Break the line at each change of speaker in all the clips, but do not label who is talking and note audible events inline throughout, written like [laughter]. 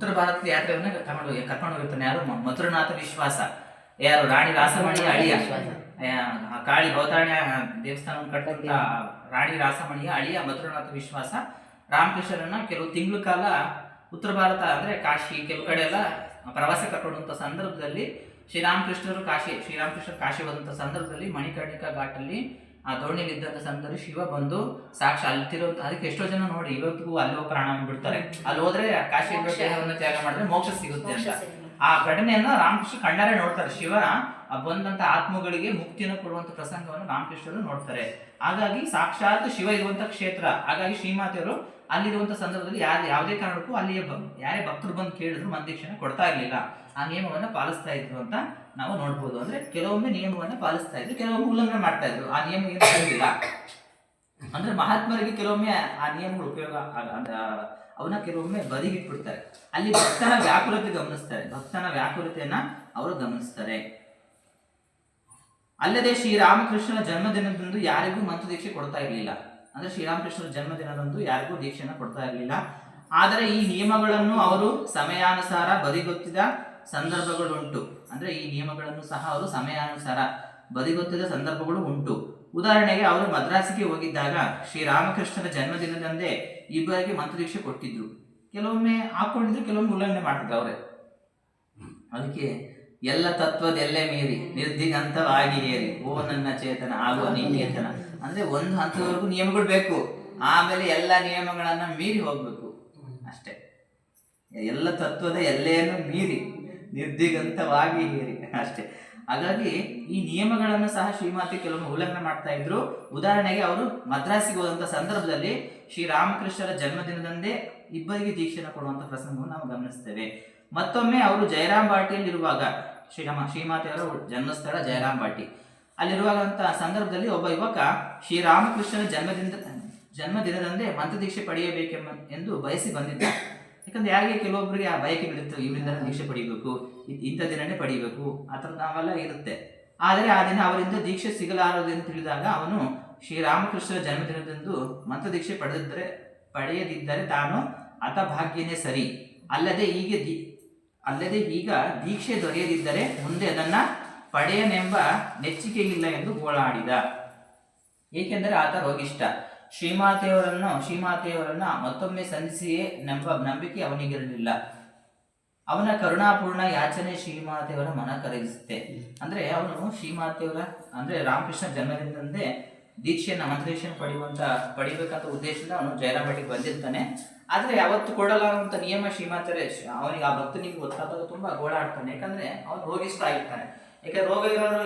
ಉತ್ತರ ಭಾರತದ ಯಾತ್ರೆಯನ್ನ ತಗೊಂಡು ಕರ್ಕೊಂಡು ಹೋಗಿರ್ತಾನೆ ಯಾರು? ಮಧುರನಾಥ ವಿಶ್ವಾಸ. ಯಾರು? ರಾಣಿ ರಾಸಮಣಿಯ ಅಳಿಯ. ಕಾಳಿ ಭವತಾರಣ್ಯ ದೇವಸ್ಥಾನವನ್ನು ಕಟ್ಟಂತ ರಾಣಿ ರಾಸಮಣಿಯ ಅಳಿಯ ಮಧುರನಾಥ ವಿಶ್ವಾಸ. ರಾಮಕೃಷ್ಣರನ್ನ ಕೆಲವು ತಿಂಗಳ ಕಾಲ ಉತ್ತರ ಭಾರತ ಅಂದ್ರೆ ಕಾಶಿ ಕೆಲವು ಕಡೆ ಎಲ್ಲ ಪ್ರವಾಸ ಕರ್ಕೊಂಡಂತ ಸಂದರ್ಭದಲ್ಲಿ ಶ್ರೀರಾಮಕೃಷ್ಣರು ಕಾಶಿ ಶ್ರೀರಾಮಕೃಷ್ಣ ಕಾಶಿ ಹೋದಂತ ಸಂದರ್ಭದಲ್ಲಿ ಮಣಿಕರ್ಣಿಕಾ ಘಾಟಲ್ಲಿ ಆ ದೋಣಿಲಿ ಇದ್ದಂತ ಸಂದರ್ಭದಲ್ಲಿ ಶಿವ ಬಂದು ಸಾಕ್ಷಿ ಅಲ್ತಿರೋ ಅದಕ್ಕೆ ಎಷ್ಟೋ ಜನ ನೋಡಿ ಇವತ್ತಿಗೂ ಅಲ್ಲೋ ಪ್ರಾಣವನ್ನು ಪ್ರಾಣ ಬಿಡ್ತಾರೆ ಅಲ್ಲಿ ಹೋದ್ರೆ ಕಾಶಿ ದೇಹವನ್ನು ತ್ಯಾಗ ಮಾಡಿದ್ರೆ ಮೋಕ್ಷ ಸಿಗುತ್ತೆ ಅಂತ. ಆ ಘಟನೆಯನ್ನ ರಾಮಕೃಷ್ಣ ಕಣ್ಣಾರೆ ನೋಡ್ತಾರೆ. ಶಿವನ ಬಂದಂತ ಆತ್ಮಗಳಿಗೆ ಮುಕ್ತಿಯನ್ನು ಕೊಡುವಂತ ಪ್ರಸಂಗವನ್ನು ರಾಮಕೃಷ್ಣರು ನೋಡ್ತಾರೆ. ಹಾಗಾಗಿ ಸಾಕ್ಷಾತ್ ಶಿವ ಇರುವಂತ ಕ್ಷೇತ್ರ, ಹಾಗಾಗಿ ಶ್ರೀಮಾತೆಯವರು ಅಲ್ಲಿರುವಂತ ಸಂದರ್ಭದಲ್ಲಿ ಯಾರು ಯಾವುದೇ ಕಾರಣಕ್ಕೂ ಅಲ್ಲಿಯ ಯಾರೇ ಭಕ್ತರು ಬಂದು ಕೇಳಿದ್ರು ಮಂದಿಕ್ಷಣೆ ಕೊಡ್ತಾ ಇರ್ಲಿಲ್ಲ. ಆ ನಿಯಮವನ್ನ ಪಾಲಿಸ್ತಾ ಇದ್ರು ಅಂತ ನಾವು ನೋಡ್ಬೋದು. ಅಂದ್ರೆ ಕೆಲವೊಮ್ಮೆ ನಿಯಮವನ್ನ ಪಾಲಿಸ್ತಾ ಇದ್ರು, ಕೆಲವೊಮ್ಮೆ ಉಲ್ಲಂಘನೆ ಮಾಡ್ತಾ ಇದ್ರು. ಆ ನಿಯಮ ಏನು ಅಂದ್ರೆ ಮಹಾತ್ಮರಿಗೆ ಕೆಲವೊಮ್ಮೆ ಆ ನಿಯಮಗಳು ಉಪಯೋಗ ಅವನ್ನ ಕೆಲವೊಮ್ಮೆ ಬದಿಗಿಟ್ಬಿಡ್ತಾರೆ. ಅಲ್ಲಿ ಭಕ್ತನ ವ್ಯಾಕುಲತೆ ಗಮನಿಸ್ತಾರೆ. ಭಕ್ತನ ವ್ಯಾಕುಲತೆಯನ್ನ ಅವರು ಗಮನಿಸ್ತಾರೆ. ಅಲ್ಲದೆ ಶ್ರೀರಾಮಕೃಷ್ಣನ ಜನ್ಮದಿನದಂದು ಯಾರಿಗೂ ಮಂತ್ರ ದೀಕ್ಷೆ ಕೊಡ್ತಾ ಇರಲಿಲ್ಲ. ಅಂದ್ರೆ ಶ್ರೀರಾಮಕೃಷ್ಣನ ಜನ್ಮದಿನದಂದು ಯಾರಿಗೂ ದೀಕ್ಷೆಯನ್ನು ಕೊಡ್ತಾ ಇರಲಿಲ್ಲ. ಆದರೆ ಈ ನಿಯಮಗಳನ್ನು ಅವರು ಸಮಯಾನುಸಾರ ಬದಿಗೊತ್ತಿದ ಸಂದರ್ಭಗಳು ಉಂಟು. ಅಂದ್ರೆ ಈ ನಿಯಮಗಳನ್ನು ಸಹ ಅವರು ಸಮಯಾನುಸಾರ ಬದಿಗೊತ್ತಿದ ಸಂದರ್ಭಗಳು ಉಂಟು. ಉದಾಹರಣೆಗೆ ಅವರು ಮದ್ರಾಸಿಗೆ ಹೋಗಿದ್ದಾಗ ಶ್ರೀರಾಮಕೃಷ್ಣನ ಜನ್ಮದಿನದಂದೇ ಇಬ್ಬರಿಗೆ ಮಂತ್ರದೀಕ್ಷೆ ಕೊಟ್ಟಿದ್ರು. ಕೆಲವೊಮ್ಮೆ ಹಾಕೊಂಡಿದ್ರು, ಕೆಲವೊಮ್ಮೆ ಉಲ್ಲಂಘನೆ ಮಾಡ್ತಿದ್ರು ಅವರೇ. ಅದಕ್ಕೆ ಎಲ್ಲ ತತ್ವದೆಲ್ಲೇ ಮೀರಿ ನಿರ್ದಿಗಂತವಾಗಿ ಏರಿ ಓ ನನ್ನ ಚೇತನ ಆಗುವ ನಿಚೇತನ ಅಂದ್ರೆ ಒಂದು ಹಂತದವರೆಗೂ ನಿಯಮಗಳು ಬೇಕು. ಆಮೇಲೆ ಎಲ್ಲ ನಿಯಮಗಳನ್ನ ಮೀರಿ ಹೋಗ್ಬೇಕು. ಅಷ್ಟೇ. ಎಲ್ಲ ತತ್ವದ ಎಲ್ಲೆಯನ್ನು ಮೀರಿ ನಿರ್ದಿಗಂತವಾಗಿ ಹೇರಿ. ಅಷ್ಟೇ. ಹಾಗಾಗಿ ಈ ನಿಯಮಗಳನ್ನು ಸಹ ಶ್ರೀಮಾತೆ ಕೆಲವೊಮ್ಮೆ ಉಲ್ಲಂಘನೆ ಮಾಡ್ತಾ ಇದ್ರು. ಉದಾಹರಣೆಗೆ ಅವರು ಮದ್ರಾಸಿಗೆ ಹೋದಂತ ಸಂದರ್ಭದಲ್ಲಿ ಶ್ರೀರಾಮಕೃಷ್ಣರ ಜನ್ಮದಿನದಂದೇ ಇಬ್ಬರಿಗೆ ದೀಕ್ಷೆನ ಕೊಡುವಂತ ಪ್ರಸಂಗವನ್ನು ನಾವು ಗಮನಿಸ್ತೇವೆ. ಮತ್ತೊಮ್ಮೆ ಅವರು ಜಯರಾಮ್ ಬಾಟಿಯಲ್ಲಿರುವಾಗ ಶ್ರೀರಾಮ ಶ್ರೀಮಾತೆಯವರ ಜನ್ಮಸ್ಥಳ ಜಯರಾಮ್ ಬಾಟಿ ಅಲ್ಲಿರುವಾಗಂತ ಸಂದರ್ಭದಲ್ಲಿ ಒಬ್ಬ ಯುವಕ ಶ್ರೀರಾಮಕೃಷ್ಣನ ಜನ್ಮದಿನದ, ಜನ್ಮದಿನದಂದೇ ಮಂತ್ರದೀಕ್ಷೆ ಪಡೆಯಬೇಕೆಂಬ, ಎಂದು ಬಯಸಿ ಬಂದಿದ್ದ. ಯಾಕಂದ್ರೆ ಯಾರಿಗೆ ಕೆಲವೊಬ್ಬರಿಗೆ ಆ ಬಯಕೆ ಬಿಡುತ್ತೆ ಇವರಿಂದ ದೀಕ್ಷೆ ಪಡಿಬೇಕು ಇಂಥ ದಿನನೇ ಪಡಿಬೇಕು, ಆ ಥರ ನಾವೆಲ್ಲ ಇರುತ್ತೆ. ಆದರೆ ಆ ದಿನ ಅವರಿಂದ ದೀಕ್ಷೆ ಸಿಗಲಾರದೆಂದು ತಿಳಿದಾಗ ಅವನು ಶ್ರೀರಾಮಕೃಷ್ಣರ ಜನ್ಮದಿನದಂದು ಮಂತ್ರದೀಕ್ಷೆ ಪಡೆದಿದ್ದರೆ, ಪಡೆಯದಿದ್ದರೆ ತಾನು ಹತಭಾಗ್ಯನೇ ಸರಿ. ಅಲ್ಲದೆ ಹೀಗೆ ದಿ, ಅಲ್ಲದೆ ಈಗ ದೀಕ್ಷೆ ದೊರೆಯದಿದ್ದರೆ ಮುಂದೆ ಅದನ್ನ ಪಡೆಯನೆಂಬ ನೆಚ್ಚಿಕೆ ಇಲ್ಲ ಎಂದು ಗೋಳಾಡಿದ ಏಕೆಂದರೆ ಆತ ರೋಗಿಷ್ಠ. ಶ್ರೀಮಾತೆಯವರನ್ನು ಶ್ರೀಮಾತೆಯವರನ್ನ ಮತ್ತೊಮ್ಮೆ ಸಂಧಿಸಿಯೇ ನಂಬ ನಂಬಿಕೆ ಅವನಿಗಿರಲಿಲ್ಲ. ಅವನ ಕರುಣಾಪೂರ್ಣ ಯಾಚನೆ ಶ್ರೀಮಾತೆಯವರ ಮನ ಕರಗಿಸುತ್ತೆ. ಅಂದ್ರೆ ಅವನು ಶ್ರೀಮಾತೆಯವರ ಅಂದ್ರೆ ರಾಮಕೃಷ್ಣ ಜನ್ಮದಿಂದಂದೇ ದೀಕ್ಷೆಯನ್ನು ಮಂತ್ರೇಶನ್ ಪಡೆಯುವಂತ, ಪಡಿಬೇಕಂತ ಉದ್ದೇಶದಿಂದ ಅವನು ಜಯರಾಮಠಿಗೆ ಬಂದಿರ್ತಾನೆ. ಆದ್ರೆ ಯಾವತ್ತು ಕೊಡಲಾರಂತ ನಿಯಮ ಶ್ರೀಮಾತೆ ಅವನಿಗೆ ಆ ಭಕ್ತನಿಗೆ ಗೊತ್ತಾದಾಗ ತುಂಬಾ ಗೋಳಾಡ್ತಾನೆ ಯಾಕಂದ್ರೆ ಅವನು ರೋಗಿಸ್ತಾ ಇರ್ತಾನೆ ಯಾಕಂದ್ರೆ ರೋಗ ಇರೋರು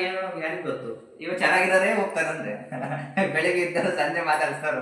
ಏನು ಯಾರಿಗೂ ಗೊತ್ತು? ಇವ ಚೆನ್ನಾಗಿದ್ದಾರೆ ಹೋಗ್ತಾರಂದ್ರೆ [laughs] ಬೆಳಿಗ್ಗೆ ಇದ್ದರು ಸಂಜೆ ಮಾತಾಡಿಸ್ತಾರೋ